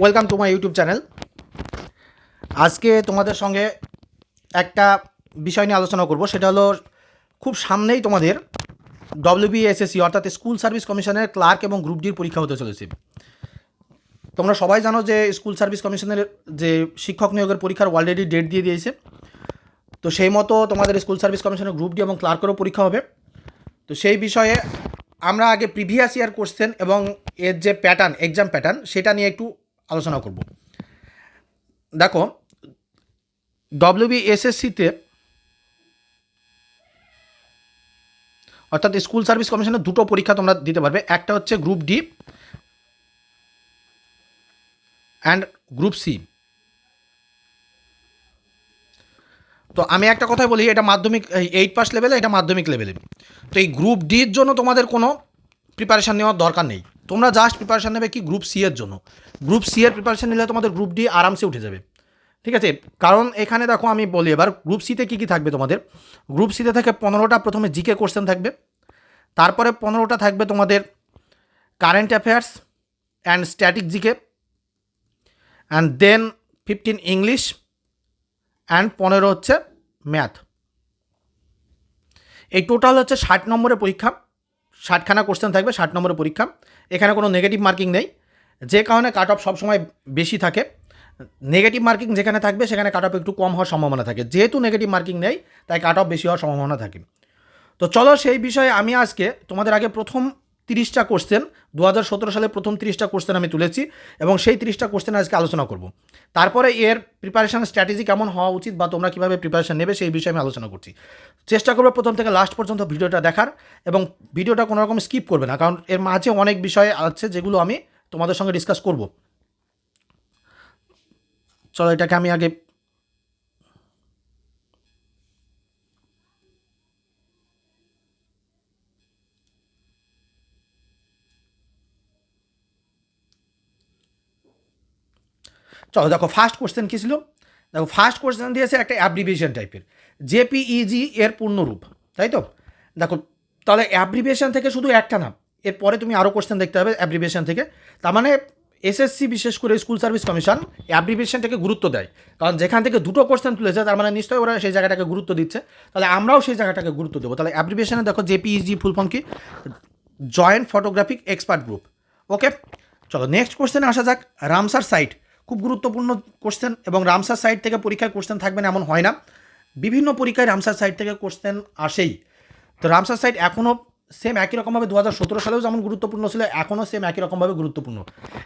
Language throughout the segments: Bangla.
ওয়েলকাম টু ইউটিউব চ্যানেল আজকে তোমাদের সঙ্গে একটা বিষয় নিয়ে আলোচনা করব। সেটা হলো, খুব সামনেই তোমাদের ডব্লিউবিএসএসসি অর্থাৎ স্কুল সার্ভিস কমিশনের ক্লার্ক এবং গ্রুপ ডির পরীক্ষা হতে চলেছে। তোমরা সবাই জানো যে স্কুল সার্ভিস কমিশনের যে শিক্ষক নিয়োগের পরীক্ষার অলরেডি ডেট দিয়ে দিয়েছে। তো সেই মতো তোমাদের স্কুল সার্ভিস কমিশনের গ্রুপ ডি এবং ক্লার্কেরও পরীক্ষা হবে। তো সেই বিষয়ে আমরা আগে প্রিভিয়াস ইয়ার কোশ্চেন এবং এর যে প্যাটার্ন এক্সাম প্যাটার্ন সেটা নিয়ে একটু আলোচনা করব। দেখো ডব্লিউবিএসএসসিতে অর্থাৎ স্কুল সার্ভিস কমিশনের দুটো পরীক্ষা তোমরা দিতে পারবে। একটা হচ্ছে group D and group C. তো আমি একটা কথাই বলি, এটা মাধ্যমিক এইট পাস লেভেলে এটা মাধ্যমিক লেভেলে তো এই গ্রুপ ডির জন্য তোমাদের কোনো প্রিপারেশান নেওয়ার দরকার নেই। তোমরা জাস্ট প্রিপারেশান নেবে কি গ্রুপ সি এর জন্য। গ্রুপ সি এর প্রিপারেশান নিলে তোমাদের গ্রুপ ডি আরামসে উঠে যাবে। ঠিক আছে? কারণ এখানে দেখো আমি বলি, এবার গ্রুপ সিতে কী কী থাকবে তোমাদের? গ্রুপ সিতে থাকে পনেরোটা, প্রথমে জিকে কোশ্চেন থাকবে। তারপরে পনেরোটা থাকবে তোমাদের current affairs and static GK and then fifteen English and পনেরো হচ্ছে ম্যাথ এই টোটাল হচ্ছে ষাট নম্বরের পরীক্ষা। ষাটখানা কোশ্চেন থাকবে, ষাট নম্বরের পরীক্ষা। এখানে কোনো নেগেটিভ মার্কিং নেই। যে কারণে কাট অফ সবসময় বেশি থাকে। নেগেটিভ মার্কিং যেখানে থাকবে, সেখানে কাট অফ একটু কম হওয়ার সম্ভাবনা থাকে। যেহেতু নেগেটিভ মার্কিং নেই, তাই কাট অফ বেশি হওয়ার সম্ভাবনা থাকে। তো চলো সেই বিষয়ে আমি আজকে তোমাদের আগে প্রথম তিরিশটা কোশ্চেন দু সালে প্রথম তিরিশটা কোশ্চেন আমি তুলেছি এবং সেই তিরিশটা কোশ্চেন আজকে আলোচনা করব। তারপরে এর প্রিপারেশন স্ট্র্যাটেজি কেমন হওয়া উচিত বা তোমরা কীভাবে প্রিপারেশন নেবে সেই বিষয়ে আমি আলোচনা করছি। চেষ্টা করব প্রথম থেকে লাস্ট পর্যন্ত ভিডিওটা দেখার এবং ভিডিওটা কোনো রকম স্কিপ করবে না, কারণ এর মাঝে অনেক বিষয় আছে যেগুলো আমি তোমাদের সঙ্গে ডিসকাস করব। চলো এটাকে আমি আগে চলো, দেখো ফার্স্ট কোশ্চেন কী ছিল? দেখো ফার্স্ট কোশ্চেন দিয়েছে একটা অ্যাব্রিভিয়েশন টাইপের জেপিইজি এর পূর্ণরূপ, তাই তো? দেখো, তাহলে অ্যাব্রিভিয়েশন থেকে শুধু একটা না, এরপরে তুমি আরও কোশ্চেন দেখতে হবে অ্যাব্রিভিয়েশন থেকে। তার মানে এসএসসি বিশেষ করে স্কুল সার্ভিস কমিশন অ্যাব্রিভিয়েশনটাকে গুরুত্ব দেয়। কারণ যেখান থেকে দুটো কোশ্চেন তুলেছে, তার মানে নিশ্চয়ই ওরা সেই জায়গাটাকে গুরুত্ব দিচ্ছে। তাহলে আমরাও সেই জায়গাটাকে গুরুত্ব দেবো। তাহলে অ্যাব্রিভিয়েশনে দেখো জেপিইজি ফুল ফর্ম কি? Joint photographic expert group okay চলো নেক্সট কোশ্চেনে আসা যাক রামসার সাইট গুরুত্বপূর্ণ কোশ্চেন এবং রামসার সাইট থেকে পরীক্ষায় কোশ্চেন থাকবে না, এমন হয় না। বিভিন্ন পরীক্ষায় রামসার সাইট থেকে কোশ্চেন আসেই। তো রামসার সাইট এখনও সেম একই রকমভাবে দু হাজার সতেরো সালেও যেমন গুরুত্বপূর্ণ ছিল এখনও সেম একই রকমভাবে গুরুত্বপূর্ণ।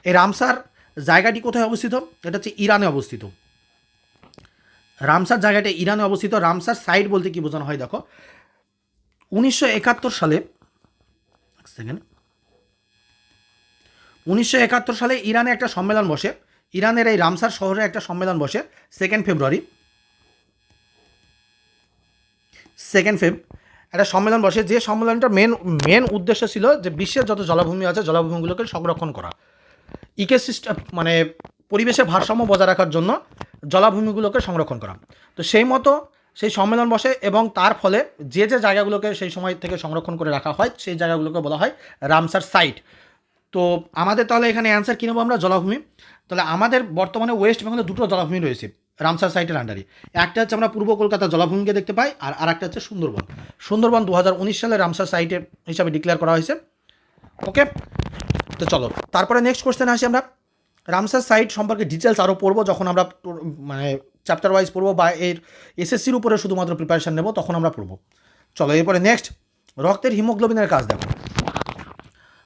এই রামসার জায়গাটি কোথায় অবস্থিত? এটা হচ্ছে ইরানে অবস্থিত। রামসার জায়গাটা ইরানে অবস্থিত। রামসার সাইট বলতে কি বোঝানো হয়, দেখো। উনিশশো একাত্তর সালে সেকেন্ড উনিশশো একাত্তর সালে ইরানে একটা সম্মেলন বসে। ইরানের এই রামসার শহরে একটা সম্মেলন বসে সেকেন্ড ফেব্রুয়ারি সেকেন্ড ফেব একটা সম্মেলন বসে, যে সম্মেলনটার মেন মেন উদ্দেশ্য ছিল যে বিশ্বের যত জলাভূমি আছে, জলাভূমিগুলোকে সংরক্ষণ করা। ইকোসিস্টেম মানে পরিবেশের ভারসাম্য বজায় রাখার জন্য জলাভূমিগুলোকে সংরক্ষণ করা। তো সেই মতো সেই সম্মেলন বসে এবং তার ফলে যে যে জায়গাগুলোকে সেই সময় থেকে সংরক্ষণ করে রাখা হয়, সেই জায়গাগুলোকে বলা হয় রামসার সাইট তো আমাদের তাহলে এখানে অ্যান্সার কী নেব আমরা? জলাভূমি। তাহলে আমাদের বর্তমানে ওয়েস্ট বেঙ্গলে দুটো জলাভূমি রয়েছে, রামসার সাইটের আন্ডারে একটা হচ্ছে আমরা পূর্ব কলকাতা জলাভূমিকে দেখতে পাই, আর আরেকটা হচ্ছে সুন্দরবন। সুন্দরবন দু হাজার উনিশ সালে রামসার সাইটের হিসাবে ডিক্লেয়ার করা হয়েছে। ওকে তো চলো, তারপরে নেক্সট কোশ্চেন আসি আমরা। রামসার সাইট সম্পর্কে ডিটেলস আরও পড়ব, যখন আমরা মানে চ্যাপ্টার ওয়াইজ পড়ব বা এর এসএসসির উপরে শুধুমাত্র প্রিপারেশান নেব, তখন আমরা পড়ব। চলো, এরপরে নেক্সট রক্তের হিমোগ্লোবিনের কাজ দেখো।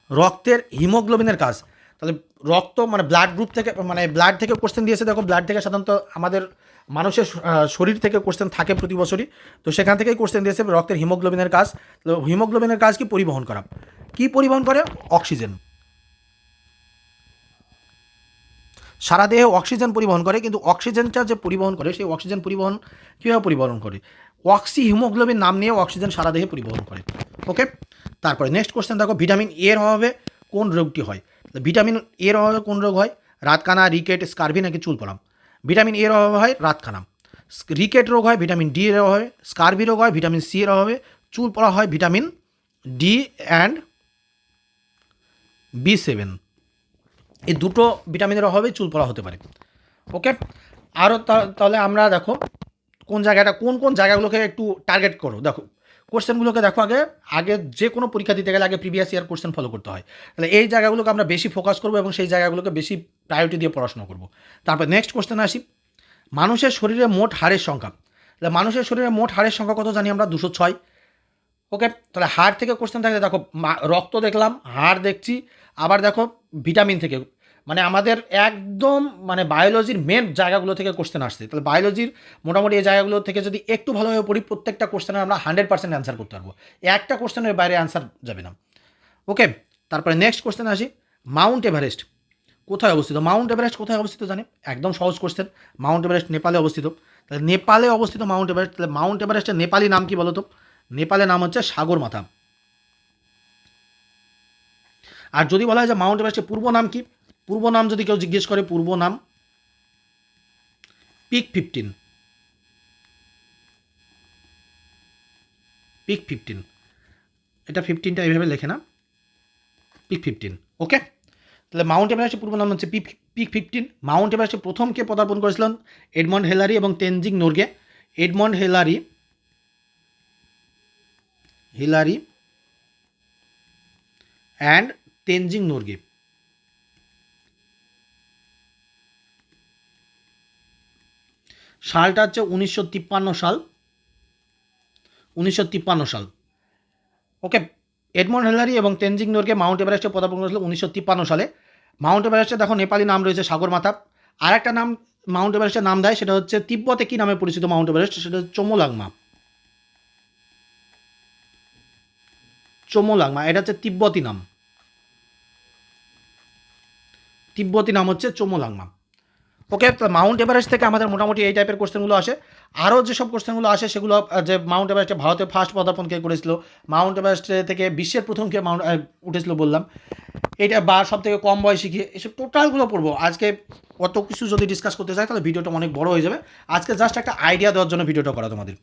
রক্তের হিমোগ্লোবিনের কাজ। তাহলে রক্ত মানে ব্লাড গ্রুপ থেকে মানে ব্লাড থেকে কোশ্চেন দিয়েছে। দেখো ব্লাড থেকে সাধারণত আমাদের মানুষের শরীর থেকে কোশ্চেন থাকে প্রতি বছরই। তো সেখান থেকেই কোশ্চেন দিয়েছে রক্তের হিমোগ্লোবিনের কাজ। হিমোগ্লোবিনের কাজ কি পরিবহন করা? কি পরিবহন করে? অক্সিজেন সারা দেহে অক্সিজেন পরিবহন করে, কিন্তু অক্সিজেনটা যে পরিবহন করে, সেই অক্সিজেন পরিবহন কীভাবে পরিবহন করে? অক্সি হিমোগ্লোবিন নাম নিয়ে অক্সিজেন সারা দেহে পরিবহন করে। ওকে তারপরে নেক্সট কোশ্চেন দেখো ভিটামিন এর অভাবে কোন রোগটি হয়? ভিটামিন এর অভাবে কোন রোগ হয়? রাতকানা, রিকেট স্কার্ভি নাকি চুল পড়াম ভিটামিন এর অভাবে হয় রাতকানা। রিকেট রোগ হয়, ভিটামিন ডি এর অভাবে স্কার্ভি রোগ হয়, ভিটামিন সি এর অভাবে চুল পড়া হয়, vitamin D and B seven. এই দুটো ভিটামিনের অভাবে চুল পড়া হতে পারে। ওকে? আরও তাহলে আমরা দেখো, কোন জায়গাটা, কোন কোন জায়গাগুলোকে একটু টার্গেট করো। দেখো কোশ্চেনগুলোকে দেখো আগে আগে যে কোনো পরীক্ষা দিতে গেলে আগে প্রিভিয়াস ইয়ার কোশ্চেন ফলো করতে হয়। তাহলে এই জায়গাগুলোকে আমরা বেশি ফোকাস করব এবং সেই জায়গাগুলোকে বেশি প্রায়োরিটি দিয়ে পড়াশোনা করব। তারপর নেক্সট কোশ্চেন আসি। মানুষের শরীরে মোট হাড়ের সংখ্যা। তাহলে মানুষের শরীরে মোট হাড়ের সংখ্যা কত জানি আমরা? দুশো ছয়। ওকে তাহলে হাড় থেকে কোশ্চেন থাকলে দেখো রক্ত দেখলাম, হাড় দেখছি, আবার দেখো ভিটামিন থেকে। মানে আমাদের একদম মানে বায়োলজির মেন জায়গাগুলো থেকে কোশ্চেন আসছে। তাহলে বায়োলজির মোটামুটি এই জায়গাগুলো থেকে যদি একটু ভালোভাবে পড়ি, প্রত্যেকটা কোশ্চেনের আমরা হান্ড্রেড পার্সেন্ট অ্যান্সার করতে পারব। একটা কোশ্চেনের বাইরে অ্যান্সার যাবে না। ওকে তারপরে নেক্সট কোশ্চেন আসি। মাউন্ট এভারেস্ট কোথায় অবস্থিত? মাউন্ট এভারেস্ট কোথায় অবস্থিত জানি? একদম সহজ কোশ্চেন মাউন্ট এভারেস্ট নেপালে অবস্থিত। তাহলে নেপালে অবস্থিত মাউন্ট এভারেস্ট তাহলে মাউন্ট এভারেস্টের নেপালি নাম কি বলো তো নেপালের নাম হচ্ছে সাগর মাথা। আর যদি বলা হয় যে মাউন্ট এভারেস্টের পূর্ব নাম কি? পূর্ব নাম যদি কেউ জিজ্ঞেস করে, পূর্ব নাম? পিক ফিফটিন পিক ফিফটিন এটা ফিফটিনটা এইভাবে লেখে না। পিক ফিফটিন ওকে তাহলে মাউন্ট এভারেস্টের পূর্ব নাম হচ্ছে পিক পিক ফিফটিন মাউন্ট এভারেস্টে প্রথম কে পদার্পণ করেছিলেন? এডমন্ড হেলারি এবং Tenzing Norgay Edmund Hillary Hillary and Tenzing Norgay সালটা হচ্ছে উনিশশো তিপ্পান্ন সাল। উনিশশো তিপ্পান্ন সাল। ওকে, এডমন্ড হেলারি এবং তেনজিং নোরগে মাউন্ট এভারেস্টে পদার্পণ করেছিল উনিশশো তিপ্পান্ন সালে। মাউন্ট এভারেস্টে দেখো, নেপালি নাম রয়েছে সাগর মাথা। আর একটা নাম, মাউন্ট এভারেস্টের নাম দেয়, সেটা হচ্ছে তিব্বতে কী নামে পরিচিত মাউন্ট এভারেস্ট? সেটা হচ্ছে চোমোলাংমা। চোমোলাংমা, এটা হচ্ছে তিব্বতী নাম। তিব্বতী নাম হচ্ছে চোমোলাংমা। ওকে, তো মাউন্ট এভারেস্ট থেকে আমাদের মোটামুটি এই টাইপের কোশ্চেনগুলো আসে। আরও যেসব কোশ্চেনগুলো আসে, সেগুলো যে মাউন্ট এভারেস্টে ভারতে ফার্স্ট পদার্পণ কে করেছিল মাউন্ট এভারেস্ট থেকে বিশ্বের প্রথম কে মাউন্ট উঠেছিল বললাম। এটা বা সব থেকে কম বয়সী কি, এসব টোটালগুলো পড়ব। আজকে অত কিছু যদি ডিসকাস করতে চাই, তাহলে ভিডিওটা অনেক বড় হয়ে যাবে। আজকে জাস্ট একটা আইডিয়া দেওয়ার জন্য ভিডিওটা করা তোমাদের।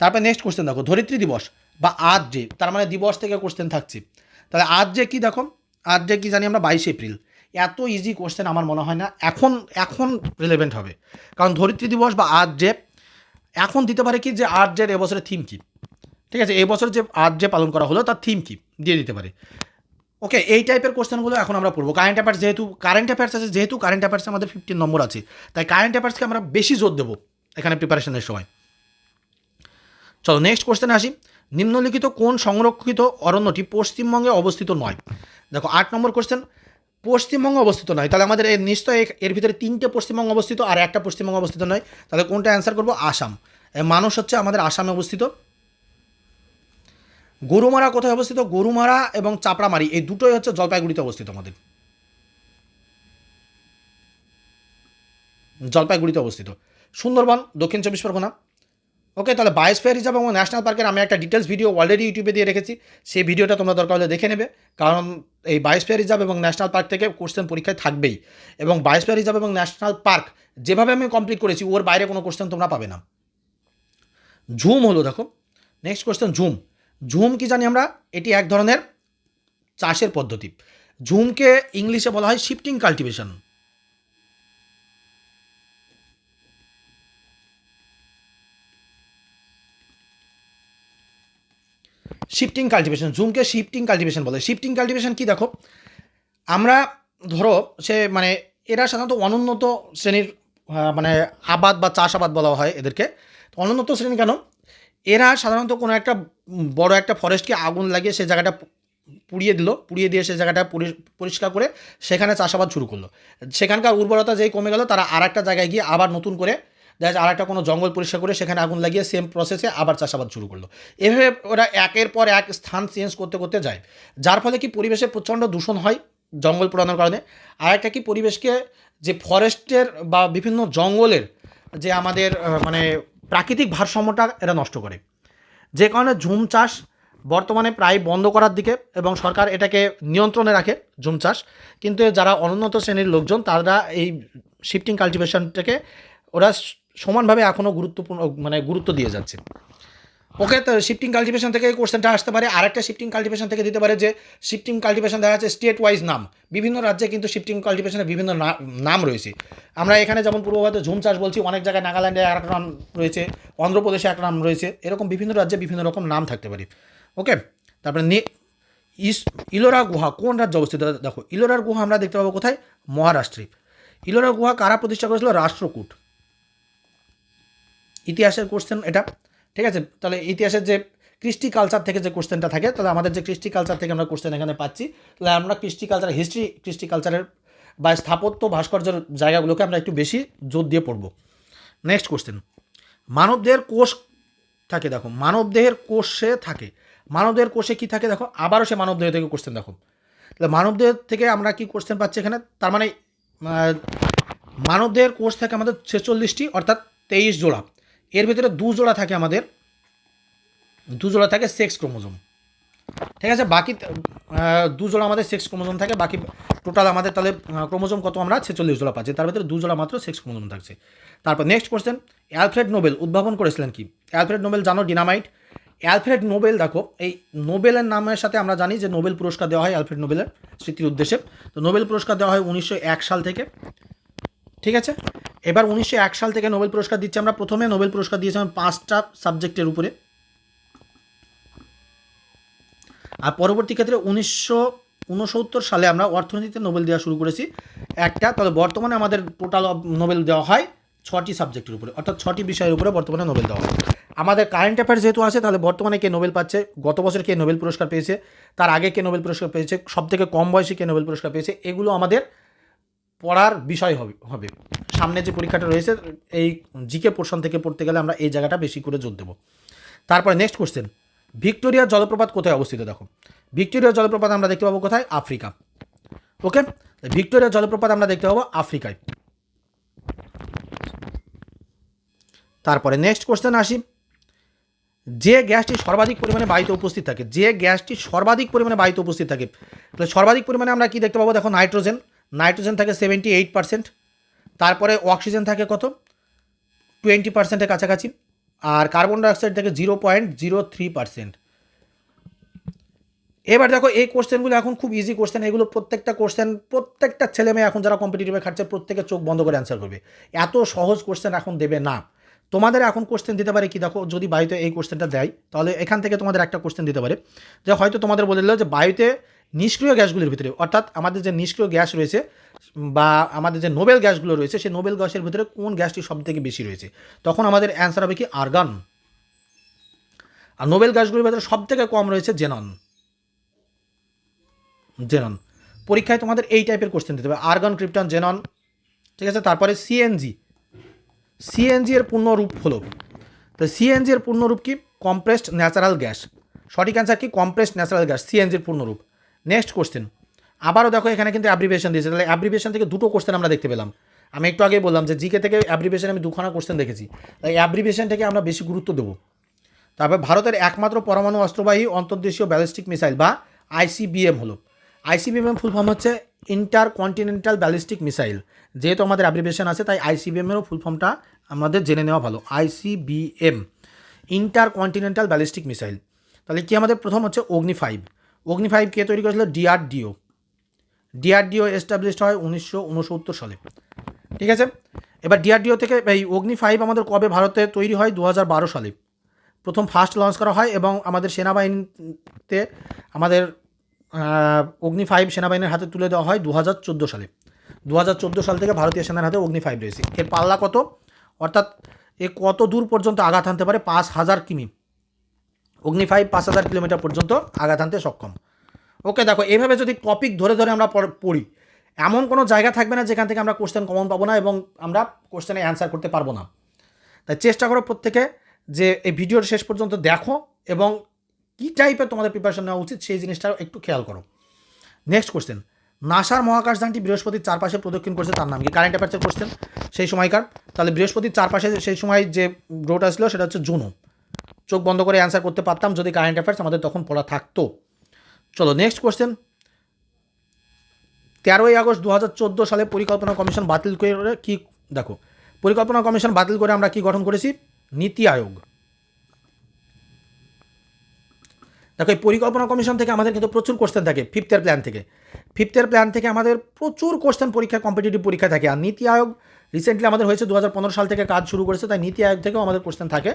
তারপর নেক্সট কোশ্চেন দেখো, ধরিত্রী দিবস বা আজ ডে তার মানে দিবস থেকে কোশ্চেন থাকছে। তাহলে আজ যে কি দেখো? আজ যে কি জানি আমরা বাইশে এপ্রিল। এত ইজি কোশ্চেন আমার মনে হয় না। এখন এখন রিলেভেন্ট হবে। কারণ ধরিত্রী দিবস বা আজ যে এখন দিতে পারে কি যে আজ জের এবছরের থিম কি ঠিক আছে? এবছর যে আজ যে পালন করা হলো, তার থিম কি দিয়ে দিতে পারে। ওকে এই টাইপের কোশ্চেনগুলো এখন আমরা পড়ব। কারেন্ট অ্যাফেয়ার্স যেহেতু কারেন্ট অ্যাফেয়ার্স আছে, যেহেতু কারেন্ট অ্যাফেয়ার্সে আমাদের ফিফটিন নম্বর আছে, তাই কারেন্ট অ্যাফেয়ার্সকে আমরা বেশি জোর দেবো এখানে প্রিপারেশনের সময়। চলো নেক্সট কোশ্চেনে আসি। নিম্নলিখিত কোন সংরক্ষিত অরণ্যটি পশ্চিমবঙ্গে অবস্থিত নয়? দেখো, আট নম্বর কোশ্চেন পশ্চিমবঙ্গে অবস্থিত নয়। তাহলে আমাদের এর নিশ্চয় এর- ভিতরে তিনটে পশ্চিমবঙ্গ অবস্থিত আর একটা পশ্চিমবঙ্গ অবস্থিত নয়। তাহলে কোনটা অ্যান্সার করব? আসাম। মানুষ হচ্ছে আমাদের আসামে অবস্থিত। গরুমারা কোথায় অবস্থিত? গরুমারা এবং চাপড়ামারি, এই দুটোই হচ্ছে জলপাইগুড়িতে অবস্থিত আমাদের। জলপাইগুড়িতে অবস্থিত। সুন্দরবন, দক্ষিণ চব্বিশ পরগনা। ওকে তাহলে বায়োস্ফিয়ার রিজার্ভ এবং ন্যাশনাল পার্কের আমি একটা ডিটেলস ভিডিও অলরেডি ইউটিউবে দিয়ে রেখেছি। সেই ভিডিওটা তোমরা দরকার হলে দেখে নেবে। কারণ এই বায়োস্ফিয়ার রিজার্ভ এবং ন্যাশনাল পার্ক থেকে কোশ্চেন পরীক্ষায় থাকবেই। এবং বায়োস্ফিয়ার রিজার্ভ এবং ন্যাশনাল পার্ক যেভাবে আমি কমপ্লিট করেছি, ওর বাইরে কোনো কোশ্চেন তোমরা পাবে না। ঝুম হলো, দেখো। নেক্সট কোশ্চেন ঝুম ঝুম কি জানি আমরা? এটি এক ধরনের চাষের পদ্ধতি। ঝুমকে ইংলিশে বলা হয় শিফটিং কাল্টিভেশন শিফটিং কাল্টিভেশন জুমকে শিফটিং কাল্টিভেশন বলে। শিফটিং কাল্টিভেশন কি দেখো? আমরা ধরো সে মানে এরা সাধারণত অনুন্নত শ্রেণির মানে আবাদ বা চাষাবাদ বলা হয় এদেরকে। অনুন্নত শ্রেণি কেন? এরা সাধারণত কোনো একটা বড় একটা ফরেস্টকে আগুন লাগিয়ে সে জায়গাটা পুড়িয়ে দিল, পুড়িয়ে দিয়ে সে জায়গাটা পরি- পরিষ্কার করে সেখানে চাষাবাদ শুরু করল। সেখানকার উর্বরতা যেই কমে গেল, তারা আর একটা জায়গায় গিয়ে আবার নতুন করে দেখা যাচ্ছে আর একটা কোনো জঙ্গল পরিষ্কার করে সেখানে আগুন লাগিয়ে সেম প্রসেসে আবার চাষাবাদ শুরু করল। এভাবে ওরা একের পর এক স্থান চেঞ্জ করতে করতে যায়। যার ফলে কি পরিবেশে প্রচণ্ড দূষণ হয় জঙ্গল পোড়ানোর কারণে। আর একটা কি পরিবেশকে যে ফরেস্টের বা বিভিন্ন জঙ্গলের যে আমাদের মানে প্রাকৃতিক ভারসাম্যটা এরা নষ্ট করে। যে কারণে ঝুম চাষ বর্তমানে প্রায় বন্ধ করার দিকে এবং সরকার এটাকে নিয়ন্ত্রণে রাখে ঝুম চাষ। কিন্তু যারা অনুন্নত শ্রেণির লোকজন তারা এই শিফটিং কাল্টিভেশনটাকে ওরা সমানভাবে এখনও গুরুত্বপূর্ণ মানে গুরুত্ব দিয়ে যাচ্ছে। ওকে, তো শিফটিং কাল্টিভেশন থেকে এই কোশ্চেনটা আসতে পারে। আরেকটা শিফটিং কাল্টিভেশন থেকে দিতে পারে যে শিফটিং কাল্টিভেশন দেখা যাচ্ছে স্টেট ওয়াইজ নাম। বিভিন্ন রাজ্যে কিন্তু শিফটিং কাল্টিভেশনের বিভিন্ন নাম রয়েছে। আমরা এখানে যেমন পূর্ব ভারতে ঝুম চাষ বলছি, অনেক জায়গায় নাগাল্যান্ডে এক নাম রয়েছে, অন্ধ্রপ্রদেশে এক নাম রয়েছে, এরকম বিভিন্ন রাজ্যে বিভিন্ন রকম নাম থাকতে পারে। ওকে, তারপরে নে, ইস, ইলোরা গুহা কোন রাজ্যে অবস্থিত? দেখো ইলোরার গুহা আমরা দেখতে পাবো কোথায়? মহারাষ্ট্রে। ইলোরা গুহা কারা প্রতিষ্ঠা করেছিল? রাষ্ট্রকূট। ইতিহাসের কোশ্চেন এটা ঠিক আছে? তাহলে ইতিহাসের যে কৃষ্টি কালচার থেকে যে কোশ্চেনটা থাকে তাহলে আমাদের যে কৃষ্টি কালচার থেকে আমরা কোশ্চেন এখানে পাচ্ছি। তাহলে আমরা কৃষ্টি কালচার হিস্ট্রি কৃষ্টি কালচারের বা স্থাপত্য ভাস্কর্যের জায়গাগুলোকে আমরা একটু বেশি জোর দিয়ে পড়ব। নেক্সট কোশ্চেন মানবদেহের কোষ থাকে দেখো। মানবদেহের কোষে থাকে। মানবদেহের কোষে কি থাকে দেখো? আবারও সে মানবদেহ থেকে কোশ্চেন দেখো। তাহলে মানবদেহ থেকে আমরা কি কোশ্চেন পাচ্ছি এখানে? তার মানে আহ, মানবদেহের কোষ থাকে আমাদের ছেচল্লিশটি অর্থাৎ তেইশ জোড়া। এর ভিতরে দু জোড়া থাকে আমাদের, দু জোড়া থাকে সেক্স ক্রোমোজোম ঠিক আছে? বাকি দু জোড়া আমাদের সেক্স ক্রোমোজোম থাকে, বাকি টোটাল আমাদের তাহলে ক্রোমোজোম কত আমরা? ছেচল্লিশ জোড়া পাচ্ছি। তার ভিতরে দু জোড়া মাত্র সেক্স ক্রোমোজোম থাকছে। তারপর নেক্সট কোশ্চেন অ্যালফ্রেড নোবেল উদ্ভাবন করেছিলেন কি? অ্যালফ্রেড নোবেল জানো? ডিনামাইট অ্যালফ্রেড নোবেল দেখো, এই নোবেলের নামের সাথে আমরা জানি যে নোবেল পুরস্কার দেওয়া হয় অ্যালফ্রেড নোবেলের স্মৃতির উদ্দেশ্যে। তো নোবেল পুরস্কার দেওয়া হয় উনিশশো এক সাল থেকে। ঠিক আছে? এবার উনিশশো এক সাল থেকে নোবেল পুরস্কার দিচ্ছি আমরা। প্রথমে নোবেল পুরস্কার দিয়েছিলাম পাঁচটা সাবজেক্টের উপরে। আর পরবর্তী ক্ষেত্রে উনিশশো উনসত্তর সালে আমরা অর্থনীতিতে নোবেল দেওয়া শুরু করেছি। একটা তবে বর্তমানে আমাদের টোটাল নোবেল দেওয়া হয় ছটি সাবজেক্টের উপরে, অর্থাৎ ছটি বিষয়ের উপরে বর্তমানে নোবেল দেওয়া হয়। আমাদের কারেন্ট অ্যাফেয়ার্স যেহেতু আছে, তাহলে বর্তমানে কে নোবেল পাচ্ছে? গত বছর কে নোবেল পুরস্কার পেয়েছে? তার আগে কে নোবেল পুরস্কার পেয়েছে? সব থেকে কম বয়সে কে নোবেল পুরস্কার পেয়েছে? এগুলো আমাদের পড়ার বিষয় হবে হবে। সামনে যে পরীক্ষাটা রয়েছে, এই জিকে পোর্শন থেকে পড়তে গেলে আমরা এই জায়গাটা বেশি করে জোর দেবো। তারপরে নেক্সট কোশ্চেন ভিক্টোরিয়া জলপ্রপাত কোথায় অবস্থিত দেখো। ভিক্টোরিয়া জলপ্রপাত আমরা দেখতে পাবো কোথায়? আফ্রিকা। ওকে? ভিক্টোরিয়া জলপ্রপাত আমরা দেখতে পাবো আফ্রিকায়। তারপরে নেক্সট কোশ্চেন আসি। যে গ্যাসটি সর্বাধিক পরিমাণে বায়ুতে উপস্থিত থাকে, যে গ্যাসটি সর্বাধিক পরিমাণে বায়ুতে উপস্থিত থাকে, তাহলে সর্বাধিক পরিমাণে আমরা কি দেখতে পাবো? দেখো নাইট্রোজেন নাইট্রোজেন থাকে সেভেন্টি এইট পার্সেন্ট তারপরে অক্সিজেন থাকে কত? টোয়েন্টি পার্সেন্টের কাছাকাছি, আর কার্বন ডাইঅক্সাইড থাকে zero point zero three percent এবার দেখো এই কোশ্চেনগুলো এখন খুব ইজি কোশ্চেন এগুলো প্রত্যেকটা কোশ্চেন প্রত্যেকটা ছেলে মেয়ে এখন যারা কম্পিটিটিভে খাচ্ছে প্রত্যেকে চোখ বন্ধ করে অ্যান্সার করবে। এত সহজ কোশ্চেন এখন দেবে না। তোমাদের এখন কোশ্চেন দিতে পারে কি? দেখো, যদি বায়ুতে এই কোশ্চেনটা দেয়, তাহলে এখান থেকে তোমাদের একটা কোশ্চেন দিতে পারে। যে হয়তো তোমাদের বলে দিল যে বায়ুতে নিষ্ক্রিয় গ্যাসগুলির ভিতরে, অর্থাৎ আমাদের যে নিষ্ক্রিয় গ্যাস রয়েছে বা আমাদের যে নোবেল গ্যাসগুলো রয়েছে, সেই নোবেল গ্যাসের ভিতরে কোন গ্যাসটি সব থেকে বেশি রয়েছে? তখন আমাদের অ্যান্সার হবে কি? আর্গান আর নোবেল গ্যাসগুলির ভিতরে সব থেকে কম রয়েছে জেনন জেনন পরীক্ষায় তোমাদের এই টাইপের কোশ্চেন দিতে হবে। আর্গন ক্রিপ্টন জেনন ঠিক আছে? তারপরে সিএনজি সিএনজি এর পূর্ণরূপ হলো, তো সিএনজি এর পূর্ণ রূপ কি? কম্প্রেসড ন্যাচারাল গ্যাস সঠিক অ্যান্সার কি? কম্প্রেসড ন্যাচারাল গ্যাস সিএনজির পূর্ণ রূপ নেক্সট কোশ্চেন আবারও দেখো এখানে কিন্তু অ্যাব্রিভিয়েশন দিয়েছে। তাহলে অ্যাব্রিভিয়েশন থেকে দুটো কোশ্চেন আমরা দেখতে পেলাম। আমি একটু আগেই বললাম যে জিকে থেকে অ্যাব্রিভিয়েশন আমি দুখানা কোশ্চেন দেখেছি। তাই অ্যাব্রিভিয়েশন থেকে আমরা বেশি গুরুত্ব দেবো। তারপর ভারতের একমাত্র পরমাণু অস্ত্রবাহী অন্তর্দেশীয় ব্যালিস্টিক মিসাইল বা আইসিবিএম হলো। আইসিবিএম ফুল ফর্ম হচ্ছে ইন্টার কন্টিনেন্টাল ব্যালিস্টিক মিসাইল যেহেতু আমাদের অ্যাব্রিভিয়েশন আছে, তাই আইসিবিএমেরও ফুল ফর্মটা আমাদের জেনে নেওয়া ভালো। ICBM inter continental ballistic missile তাহলে কি আমাদের প্রথম হচ্ছে অগ্নি ফাইভ অগ্নি ফাইভ কে তৈরি করেছিল ডিআরডিও। ডিআরডিও এস্টাবলিশড হয় উনিশশো উনসত্তর সালে। ঠিক আছে? এবার ডিআরডিও থেকে এই অগ্নি ফাইভ আমাদের কবে ভারতে তৈরি হয়? দু বারো সালে। প্রথম ফার্স্ট লঞ্চ করা হয় এবং আমাদের সেনাবাহিনীতে আমাদের অগ্নি ফাইভ সেনাবাহিনীর হাতে তুলে দেওয়া হয় দু হাজার চোদ্দ সালে। দু হাজার চোদ্দ সাল থেকে ভারতীয় সেনার হাতে অগ্নি ফাইভ রয়েছে। এর পাল্লা কত? অর্থাৎ এ কত দূর পর্যন্ত আঘাত হানতে পারে? পাঁচ হাজার কিমি। অগ্নি ফাইভ পাঁচ হাজার কিলোমিটার পর্যন্ত আঘাত হানতে সক্ষম। ওকে, দেখো এভাবে যদি টপিক ধরে ধরে আমরা পড়- এমন কোনো জায়গা থাকবে না যেখান থেকে আমরা কোশ্চেন কমন পাবো না এবং আমরা কোশ্চেনে অ্যান্সার করতে পারব না। তাই চেষ্টা করো প্রত্যেকে যে এই ভিডিওর শেষ পর্যন্ত দেখো এবং কী টাইপের তোমাদের প্রিপারেশন নেওয়া উচিত সেই জিনিসটা একটু খেয়াল করো। নেক্সট কোশ্চেন নাসার মহাকাশযানটি বৃহস্পতির চারপাশে প্রদক্ষিণ করছে তার নাম কি? কারেন্ট অ্যাফেয়ার্সের কোশ্চেন সেই সময়কার। তাহলে বৃহস্পতির চারপাশে সেই সময় যে গ্রোটা ছিল সেটা হচ্ছে জুনো। চোখ বন্ধ করে অ্যান্সার করতে পারতাম যদি কারেন্ট অ্যাফেয়ার্স আমাদের তখন পড়া থাকতো। চলো নেক্সট কোয়েশ্চেন তেরোই আগস্ট দু হাজার চোদ্দ সালে পরিকল্পনা কমিশন বাতিল করে কি দেখো, পরিকল্পনা কমিশন বাতিল করে আমরা কি গঠন করেছি? নীতি আয়োগ। দেখো, এই পরিকল্পনা কমিশন থেকে আমাদের কিন্তু প্রচুর কোশ্চেন থাকে ফিফথের প্ল্যান থেকে। ফিফথের প্ল্যান থেকে আমাদের প্রচুর কোশ্চেন পরীক্ষা কম্পিটিটিভ পরীক্ষা থাকে। আর নীতি আয়োগ রিসেন্টলি আমাদের হয়েছে দু হাজার পনেরো সাল থেকে কাজ শুরু করেছে, তাই নীতি আয়োগ থেকেও আমাদের কোশ্চেন থাকে।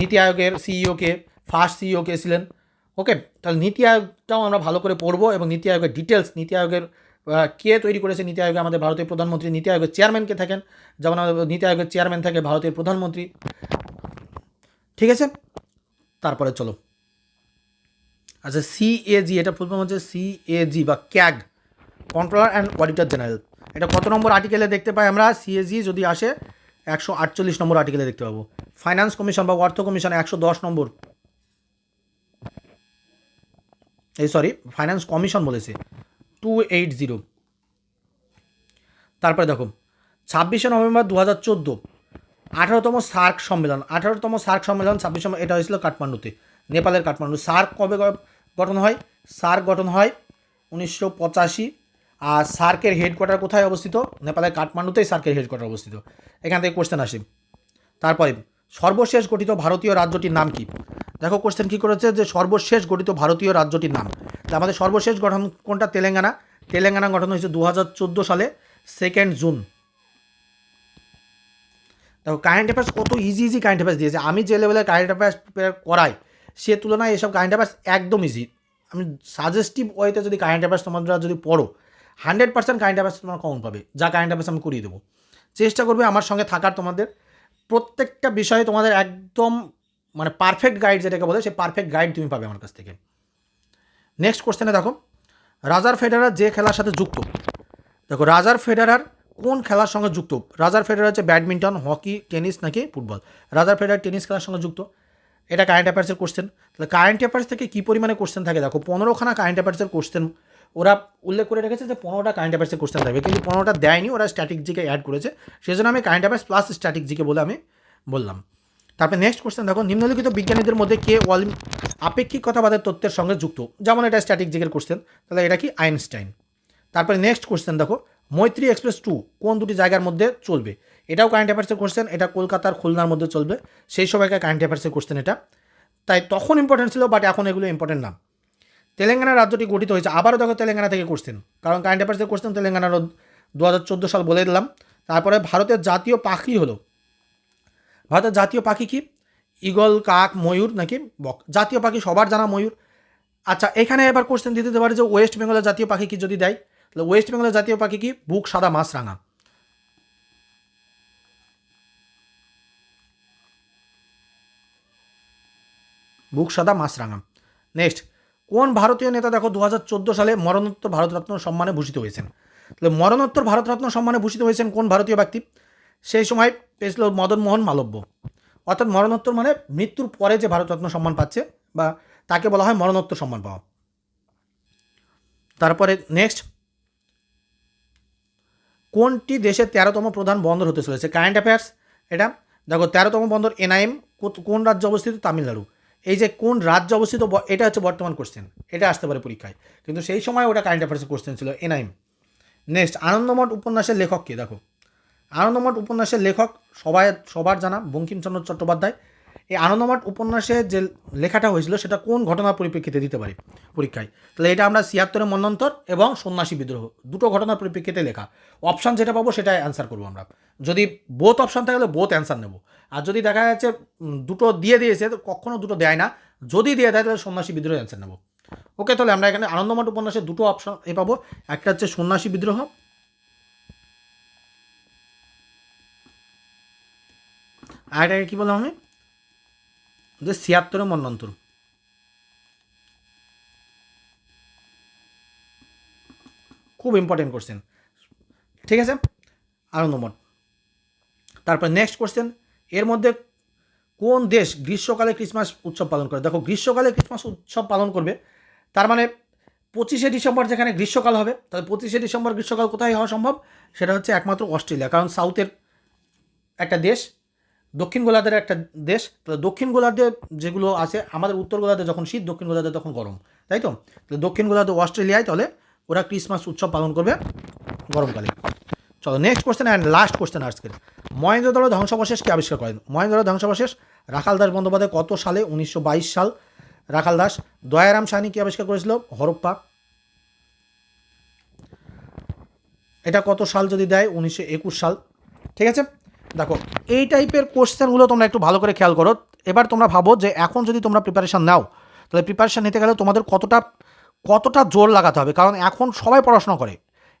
নীতি আয়োগের সিইওকে ফার্স্ট সিইও কে ছিলেন ওকে তাহলে নীতি আয়োগটাও আমরা ভালো করে পড়ব এবং নীতি আয়োগের ডিটেলস নীতি আয়োগের কে তৈরি করেছে, নীতি আয়োগে আমাদের ভারতের প্রধানমন্ত্রী, নীতি আয়োগের চেয়ারম্যানকে থাকেন, যেমন আমাদের নীতি আয়োগের চেয়ারম্যান থাকে ভারতের প্রধানমন্ত্রী। ঠিক আছে? তারপরে চলো। আচ্ছা সিএজি এটা ফুল ফর্ম হচ্ছে সিএজি বা CAG controller and auditor general এটা কত নম্বর আর্টিকেলে দেখতে পাই আমরা? সিএজি যদি আসে, একশো আটচল্লিশ নম্বর আর্টিকেলে দেখতে পাবো। ফাইন্যান্স কমিশন বা অর্থ কমিশন একশো দশ নম্বর। এই সরি ফাইন্যান্স কমিশন বলেছে। টু এইট জিরো তারপরে দেখো, ছাব্বিশে নভেম্বর দু হাজার চোদ্দ, আঠারোতম সার্ক সম্মেলন। আঠারোতম সার্ক সম্মেলন, ছাব্বিশে এটা হয়েছিল কাঠমান্ডুতে, নেপালের কাঠমান্ডু। সার্ক কবে গঠন হয়, সার্ক গঠন হয় উনিশশো পঁচাশি। আর সার্কের হেডকোয়ার্টার কোথায় অবস্থিত? নেপালের কাঠমান্ডুতেই সার্কের হেডকোয়ার্টার অবস্থিত। এখান থেকে কোশ্চেন আসে। তারপরে, সর্বশেষ গঠিত ভারতীয় রাজ্যটির নাম কি? দেখো কোশ্চেন কী করেছে যে, সর্বশেষ গঠিত ভারতীয় রাজ্যটির নাম। তা আমাদের সর্বশেষ গঠন কোনটা? তেলেঙ্গানা। তেলেঙ্গানা গঠন হয়েছে দু হাজার চোদ্দ সালে সেকেন্ড জুন দেখো কারেন্ট অ্যাফেয়ার্স কত ইজি ইজি কারেন্ট অ্যাফেয়ার্স দিয়েছে। আমি যে লেভেলের কারেন্ট অ্যাফেয়ার্স প্রিপেয়ার করাই সে তুলনায় এসব কারেন্ট অ্যাফেয়ার্স একদম ইজি আমি সাজেস্টিভ ওয়েতে যদি কারেন্ট অ্যাফেয়ার্স তোমরা যদি পড়ো হান্ড্রেড পার্সেন্ট কারেন্ট অ্যাফেয়ার্স তোমরা কমন পাবে। যা কারেন্ট অ্যাফেয়ার্স আমি করিয়ে দেবো। চেষ্টা করবে আমার সঙ্গে থাকার তোমাদের। প্রত্যেকটা বিষয়ে তোমাদের একদম মানে পারফেক্ট গাইড যেটাকে বলে, সেই পারফেক্ট গাইড তুমি পাবে আমার কাছ থেকে। নেক্সট কোশ্চেনে দেখো রাজার ফেডারার যে খেলার সাথে যুক্ত? দেখো রাজার ফেডারার কোন খেলার সঙ্গে যুক্ত? রাজার ফেডারার হচ্ছে ব্যাডমিন্টন হকি টেনিস নাকি ফুটবল রাজার ফেডারার টেনিস খেলার সঙ্গে যুক্ত। এটা কারেন্ট অ্যাফেয়ার্সের কোশ্চেন তাহলে কারেন্ট অ্যাফেয়ার্স থেকে কী পরিমাণে কোশ্চেন থাকে? দেখো, পনেরোখানা কারেন্ট অ্যাফেয়ার্সের কোশ্চেন ওরা উল্লেখ করে রেখেছে যে পনেরোটা কারেন্ট অ্যাফেয়ার্সের কোশ্চেন থাকবে, কিন্তু পনেরোটা দেয়নি, ওরা স্ট্যাটিক জিকে অ্যাড করেছে। সেই জন্য আমি current affairs plus static GK বলে আমি বললাম। তারপরে নেক্সট কোশ্চেন দেখো, নিম্নলিখিত বিজ্ঞানীদের মধ্যে কে ওয়াল আপেক্ষিকতাবাদের তত্ত্বের সঙ্গে যুক্ত? যেমন এটা স্ট্যাটিক জিকের কোশ্চেন তাহলে এটা কি? আইনস্টাইন। তারপরে নেক্সট কোশ্চেন দেখো, মৈত্রী এক্সপ্রেস টু কোন দুটি জায়গার মধ্যে চলবে? এটাও কারেন্ট অ্যাফেয়ার্সের কোশ্চেন এটা কলকাতার খুলনার মধ্যে চলবে। সেই সময়কার কারেন্ট অ্যাফেয়ার্সের কোশ্চেন এটা। তাই তখন ইম্পর্টেন্ট ছিল বাট এখন এগুলো ইম্পর্টেন্ট না। তেলেঙ্গানা রাজ্যটি গঠিত হয়েছে। আবারও দেখো তেলেঙ্গানা থেকে কোশ্চেন কারণ কারেন্ট অ্যাফেয়ার্সের কোশ্চেন তেলেঙ্গানারও দু হাজার চোদ্দ সাল বলে দিলাম। তারপরে ভারতের জাতীয় পাখি হলো ভারতের জাতীয় পাখি কি? ঈগল কাক, ময়ূর নাকি? বক জাতীয় পাখি, সবার জানা ময়ূর। আচ্ছা এখানে এবার কোশ্চেন দিতে পারে যে ওয়েস্ট বেঙ্গলের জাতীয় পাখি কি যদি দেয়? তাহলে ওয়েস্ট বেঙ্গলের জাতীয় পাখি কি? বুক সাদা মাছ বুক সাদা, মাছ রাঙা। নেক্সট কোন ভারতীয় নেতা দেখো দু হাজার চোদ্দ সালে মরণোত্তর ভারতরত্ন সম্মানে ভূষিত হয়েছেন? তাহলে মরণোত্তর ভারতরত্ন সম্মানে ভূষিত হয়েছেন কোন ভারতীয় ব্যক্তি? সেই সময় পেয়েছিল মদন মোহন মালব্য। অর্থাৎ মরণোত্তর মানে মৃত্যুর পরে যে ভারতরত্ন সম্মান পাচ্ছে বা তাকে বলা হয় মরণোত্তর সম্মান পাওয়া। তারপরে নেক্সট কোনটি দেশের তেরোতম প্রধান বন্দর হতে চলেছে? কারেন্ট অ্যাফেয়ার্স এটা দেখো তেরোতম বন্দর, এনআইএম কোন রাজ্য অবস্থিত? তামিলনাড়ু। এই যে কোন রাজ্য অবস্থিত এটা হচ্ছে বর্তমান কোশ্চেন এটা আসতে পারে পরীক্ষায়। কিন্তু সেই সময় ওটা কারেন্ট অ্যাফেয়ার্সের কোশ্চেন ছিল। এনআইএম। নেক্সট আনন্দমঠ উপন্যাসের লেখক কে? দেখো। আনন্দমঠ উপন্যাসের লেখক সবাই সবার জানা বঙ্কিমচন্দ্র চট্টোপাধ্যায়। এই আনন্দমঠ উপন্যাসে যে লেখাটা হয়েছিল, সেটা কোন ঘটনার পরিপ্রেক্ষিতে দিতে পারে পরীক্ষায়? তাহলে এটা আমরা ছিয়াত্তরের মন্বন্তর এবং সন্ন্যাসী বিদ্রোহ, দুটো ঘটনার পরিপ্রেক্ষিতে লেখা। অপশান যেটা পাবো, সেটাই অ্যান্সার করব আমরা। যদি বোথ অপশান থাকলে বোথ অ্যান্সার নেব। আর যদি দেখা যাচ্ছে দুটো দিয়ে দিয়েছে, তো কখনো দুটো দেয় না। যদি দিয়ে দেয়, তাহলে সন্ন্যাসী বিদ্রোহ অ্যান্সার নেব। ওকে তাহলে আমরা এখানে আনন্দমঠ উপন্যাসে দুটো অপশন এ পাবো। একটা হচ্ছে সন্ন্যাসী বিদ্রোহ। আর এটা কী বললাম আমি? যে ছিয়াত্তরে মন্বন্তর খুব ইম্পর্টেন্ট কোশ্চেন ঠিক আছে? আনন্দমঠ তারপর নেক্সট কোশ্চেন এর মধ্যে কোন দেশ গ্রীষ্মকালে ক্রিসমাস উৎসব পালন করে? দেখো, গ্রীষ্মকালে ক্রিসমাস উৎসব পালন করবে, তার মানে পঁচিশে ডিসেম্বর যেখানে গ্রীষ্মকাল হবে, তাহলে পঁচিশে ডিসেম্বর গ্রীষ্মকাল কোথায় হওয়া সম্ভব? সেটা হচ্ছে একমাত্র অস্ট্রেলিয়া, কারণ সাউথের একটা দেশ দক্ষিণ গোলার্ধের একটা দেশ তাহলে দক্ষিণ গোলার্ধে যেগুলো আছে, আমাদের উত্তর গোলার্ধে যখন শীত, দক্ষিণ গোলার্ধে তখন গরম, তাই তো? তাহলে দক্ষিণ গোলার্ধে অস্ট্রেলিয়ায় তাহলে ওরা ক্রিসমাস উৎসব পালন করবে গরমকালে। চলো next question and last question আজকের। ধ্বংসাবশেষ কে আবিষ্কার করেন? মহেন্দ্রদল ধ্বংসাবশেষ রাখাল দাস বন্দ্যোপাধ্যায় কত সালে? উনিশশো বাইশ সাল। রাখাল দাস, দয়ারাম সাহানি কি আবিষ্কার করেছিল? হরপ্পা। এটা কত সাল যদি দেয়? উনিশশো একুশ সাল। ঠিক আছে? দেখো, এই টাইপের কোশ্চেনগুলো তোমরা একটু ভালো করে খেয়াল করো। এবার তোমরা ভাবো যে এখন যদি তোমরা প্রিপারেশান নাও, তাহলে প্রিপারেশান নিতে গেলে তোমাদের কতটা কতটা জোর লাগাতে হবে? কারণ এখন সবাই পড়াশোনা করে।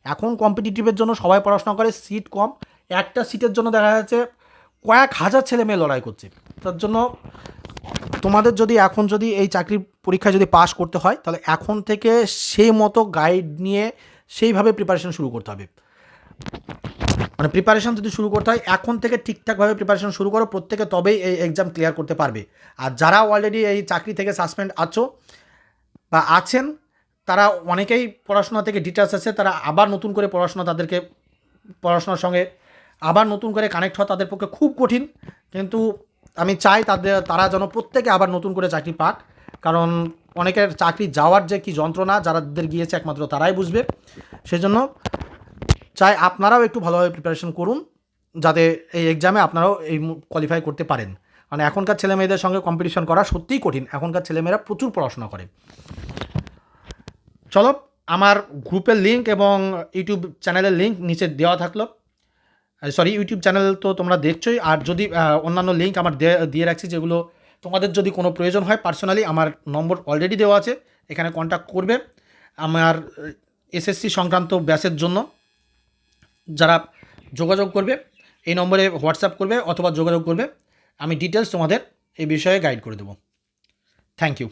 এখন কম্পিটিটিভের জন্য সবাই পড়াশোনা করে সিট কম। একটা সিটের জন্য দেখা যাচ্ছে কয়েক হাজার ছেলে মেয়ে লড়াই করছে। তার জন্য তোমাদের যদি এখন যদি এই চাকরির পরীক্ষায় যদি পাশ করতে হয়, তাহলে এখন থেকে সেই মতো গাইড নিয়ে সেইভাবে প্রিপারেশন শুরু করতে হবে। মানে প্রিপারেশান যদি শুরু করতে হয়, এখন থেকে ঠিকঠাকভাবে প্রিপারেশান শুরু করো, প্রত্যেকে তবেই এই এক্সাম ক্লিয়ার করতে পারবে। আর যারা অলরেডি এই চাকরি থেকে সাসপেন্ড আছো বা আছেন, তারা অনেকেই পড়াশোনা থেকে ডিটেলস আছে, তারা আবার নতুন করে পড়াশোনা তাদেরকে, পড়াশোনার সঙ্গে আবার নতুন করে কানেক্ট হওয়া তাদের পক্ষে খুব কঠিন। কিন্তু আমি চাই তাদের, তারা যেন প্রত্যেকে আবার নতুন করে চাকরি পাক। কারণ অনেকের চাকরি যাওয়ার যে কি যন্ত্রণা, যারাদের গিয়েছে একমাত্র তারাই বুঝবে। সেজন্য চাই আপনারাও একটু ভালোভাবে প্রিপারেশন করুন, যাতে এই এক্সামে আপনারাও এই কোয়ালিফাই করতে পারেন। মানে এখনকার ছেলে মেয়েদের সঙ্গে কম্পিটিশন করা সত্যিই কঠিন। এখনকার ছেলেমেয়েরা প্রচুর পড়াশোনা করে। চলো, আমার গ্রুপের লিঙ্ক এবং ইউটিউব চ্যানেলের লিঙ্ক নিচে দেওয়া থাকল। সরি ইউটিউব চ্যানেল তো তোমরা দেখছোই। আর যদি অন্যান্য লিঙ্ক আমার দিয়ে রাখছি, যেগুলো তোমাদের যদি কোনো প্রয়োজন হয় পার্সোনালি আমার নম্বর অলরেডি দেওয়া আছে। এখানে কন্ট্যাক্ট করবে। আমার এসএসসি সংক্রান্ত ব্যাচের জন্য। যারা যোগাযোগ করবে, এই নম্বরে হোয়াটসঅ্যাপ করবে অথবা যোগাযোগ করবে, আমি ডিটেলস তোমাদের এই বিষয়ে গাইড করে দেবো। Thank you